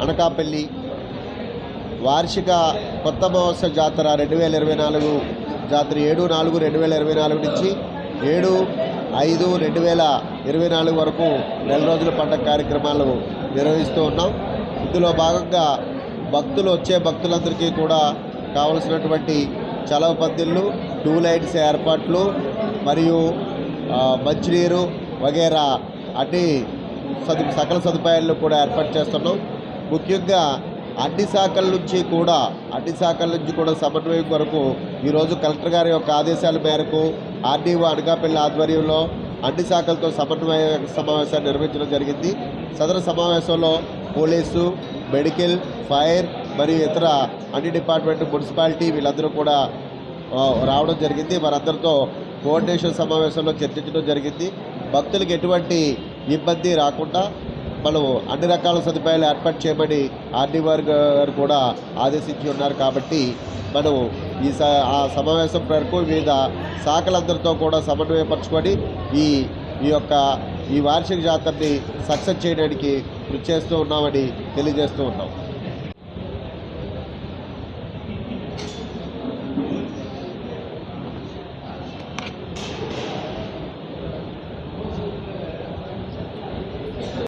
అనకాపల్లి వార్షిక కొత్త మహోత్సవ జాతర రెండు వేల ఇరవై నాలుగు జాతర ఏడు నాలుగు రెండు వేల ఇరవై నాలుగు నుంచి ఏడు ఐదు రెండు వేల ఇరవై నాలుగు వరకు నెల రోజుల పండగ కార్యక్రమాలు నిర్వహిస్తూ ఉన్నాం. ఇందులో భాగంగా భక్తులు వచ్చే భక్తులందరికీ కూడా కావలసినటువంటి చలవ పద్దిళ్ళు టూ లైట్స్ ఏర్పాట్లు మరియు మంచినీరు వగేరా అన్ని సదు సకల సదుపాయాలను కూడా ఏర్పాటు చేస్తున్నాం. ముఖ్యంగా అన్ని శాఖల నుంచి కూడా అన్ని శాఖల నుంచి కూడా సమన్వయం కొరకు ఈరోజు కలెక్టర్ గారి యొక్క ఆదేశాల మేరకు ఆర్డీఓ అనకాపల్లి ఆధ్వర్యంలో అన్ని శాఖలతో సమన్వయ సమావేశాన్ని నిర్వహించడం జరిగింది. సదరు సమావేశంలో పోలీసు మెడికల్ ఫైర్ మరియు ఇతర అన్ని డిపార్ట్మెంట్ మున్సిపాలిటీ వీళ్ళందరూ కూడా రావడం జరిగింది. వారందరితో కోఆర్డినేషన్ సమావేశంలో చర్చించడం జరిగింది. భక్తులకు ఎటువంటి ఇబ్బంది రాకుండా మనం అన్ని రకాల సదుపాయాలు ఏర్పాటు చేయమని ఆర్డీఆర్ గారు కూడా ఆదేశించి ఉన్నారు కాబట్టి మనం ఈ స ఆ సమావేశం మేరకు వివిధ శాఖలందరితో కూడా సమన్వయపరచుకొని ఈ ఈ యొక్క ఈ వార్షిక జాతరని సక్సెస్ చేయడానికి కృషి చేస్తూ ఉన్నామని తెలియజేస్తూ ఉన్నాం.